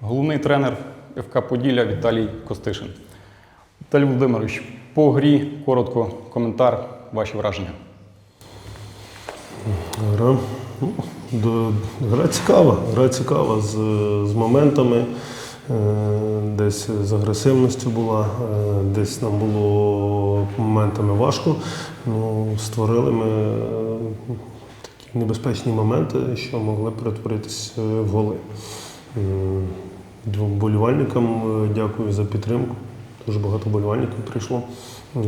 Головний тренер ФК Поділля Віталій Костишин. Віталій Володимирович, по грі коротко коментар, ваші враження. Гра, гра цікава, гра цікава з, з моментами. Е, Десь з агресивністю була, е, десь нам було моментами важко. Ну, створили ми е, такі небезпечні моменти, що могли перетворитися в голи. Двом болівальникам е, дякую за підтримку. Дуже багато болівальників прийшло. Е,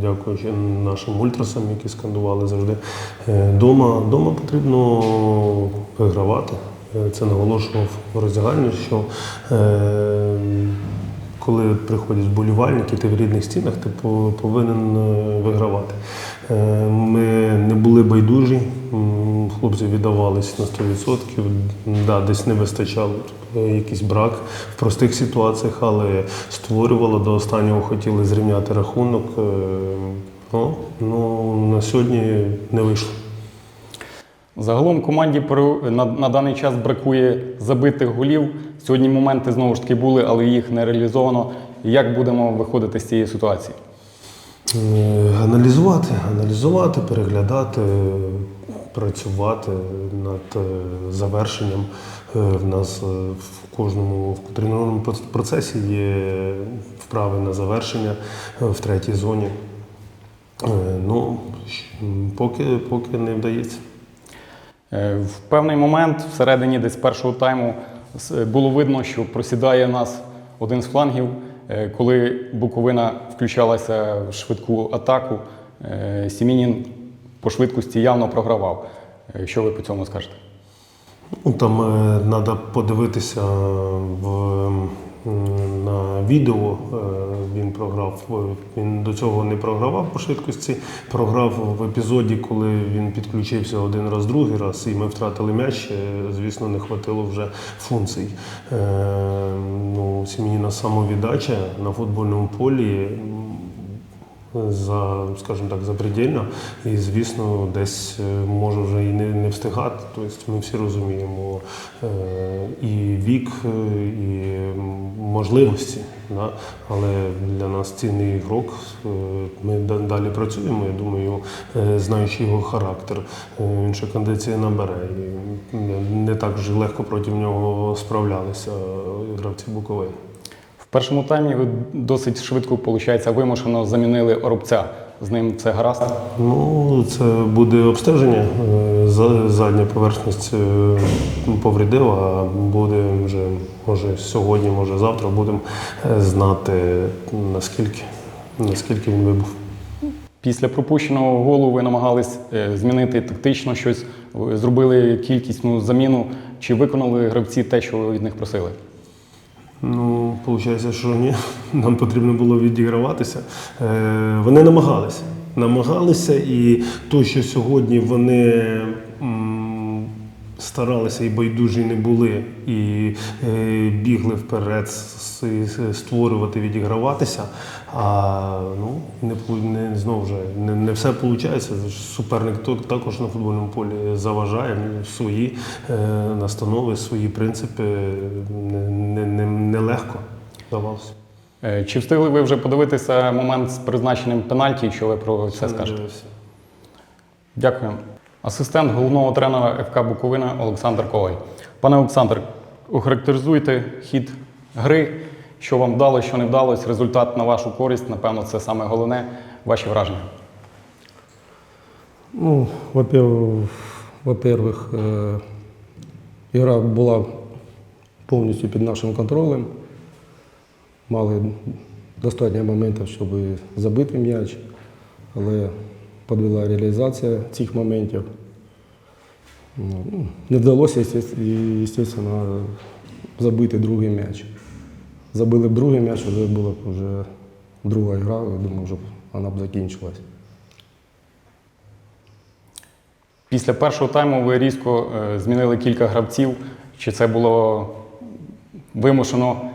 Дякуючи нашим ультрасам, які скандували завжди. Е, Дома, дома потрібно вигравати. Це наголошував в що коли приходять болівальники, ти в рідних стінах, ти повинен вигравати. Ми не були байдужі, хлопці віддавались на 100%. Да, десь не вистачало якийсь брак в простих ситуаціях, але створювало до останнього, хотіли зрівняти рахунок. Е, Ну, ну, на сьогодні не вийшло. Загалом команді на, на даний час бракує забитих голів. Сьогодні моменти знову ж таки були, але їх не реалізовано. Як будемо виходити з цієї ситуації? Е, Аналізувати, аналізувати, переглядати, працювати над е, завершенням. Е, В нас е, в кожному в тренувальному процесі є вправи на завершення в третій зоні. Ну, поки, поки не вдається. В певний момент, всередині десь першого тайму, було видно, що просідає нас один з флангів. Коли Буковина включалася в швидку атаку, Сімінін по швидкості явно програвав. Е, Що ви по цьому скажете? Ну, Там треба подивитися в, на відео. Е, Він програв. е, Він до цього не програвав по швидкості. Програв в епізоді, коли він підключився один раз, другий раз, і ми втратили м'яч. Звісно, не хватило вже функцій. Ну, Сім'їна самовіддача на футбольному полі. За, скажімо так, запредельно. І, звісно, десь е, може вже і не, не встигати. Тобто ми всі розуміємо е, і вік, е, і можливості. Да? Але для нас цінний ігрок. Ми далі працюємо. Я думаю, знаючи його характер, він ще кондиції набере. І не- так вже легко проти нього справлялися гравці Буковини. Першому таймі ви досить швидко, виходить, вимушено замінили Оробця. З ним це гаразд. Ну, це буде обстеження. Е, Задня поверхність е, повредила, а буде вже, може, сьогодні, може завтра будемо е, знати, наскільки, наскільки він вибув. Після пропущеного голу ви намагались змінити тактично щось, зробили кількісну заміну. Чи виконали гравці те, що ви від них просили? Ну, виходить, що ні. Нам потрібно було відіграватися. Е, Вони намагалися. Намагалися, і то, що сьогодні вони старалися і байдужі не були, і е, бігли вперед, створювати, відіграватися. А ну, не, не, знову ж, не, не все виходить. Суперник також на футбольному полі заважає ну, свої е, настанови, свої принципи. Не, не, не, нелегко давалося. Е, Чи встигли ви вже подивитися момент з призначенням пенальті? Що ви про це скажете? Дякую. Асистент головного тренера ФК Буковина Олександр Коваль. Пане Олександр, охарактеризуйте хід гри, що вам вдалося, що не вдалося, результат на вашу користь, напевно, це саме головне. Ваші враження. Ну, во-первых, во-первых, э, игра була повністю під нашим контролем. Мали достатньо моментів, щоб забити м'яч, але подвела реалізація цих моментів. Ну, не вдалося, звісно, забити другий м'яч. Забили б другий м'яч, вже була б вже друга гра, я думаю, вже вона б закінчилась. Після першого тайму ви різко е, змінили кілька гравців. Чи це було вимушено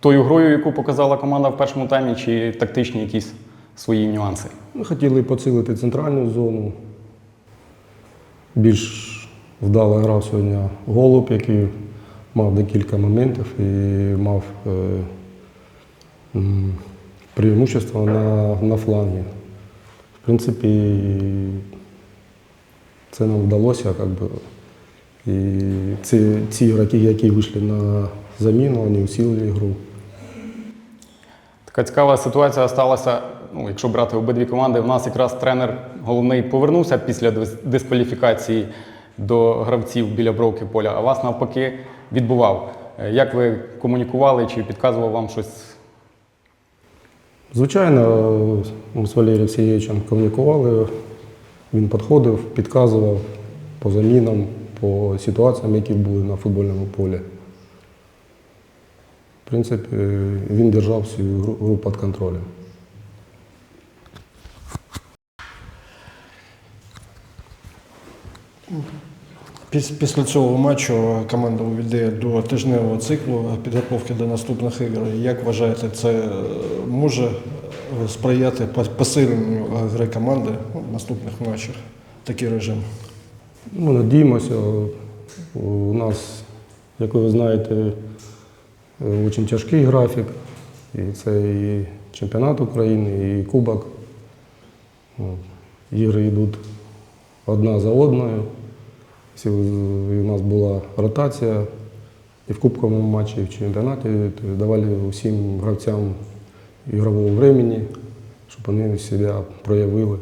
тою грою, яку показала команда в першому таймі, чи тактичні якісь свої нюанси? Ми хотіли поцілити центральну зону. Більш вдало грав сьогодні голуб, який мав декілька моментів і мав е, преимущество на, на флангі. В принципі, це нам вдалося. Как би. І ці, ці ігроки, які вийшли на заміну, вони усилили гру. Така цікава ситуація сталася. Ну, якщо брати обидві команди, в нас якраз тренер головний повернувся після дискваліфікації до гравців біля бровки поля, а вас навпаки відбував. Е, Як ви комунікували чи підказував вам щось? Звичайно, ми з Валерієм Сергійовичем комунікували. Він підходив, підказував по замінам, по ситуаціям, які були на футбольному полі. В принципі, він держав всю гру під контролем. Після цього матчу команда увійде до тижневого циклу підготовки до наступних ігор. Як вважаєте, це е, може е, сприяти по- посиленню е, гри команди ну, в наступних матчах? Такий режим. Ми надіємося. У нас, як ви знаєте, дуже тяжкий графік. І це і чемпіонат України, і Кубок. Ігри йдуть одна за одною. Всі- У нас була ротація і в Кубковому матчі, і в чемпіонаті. Тобто давали усім гравцям ігрового времени, щоб вони себе проявили.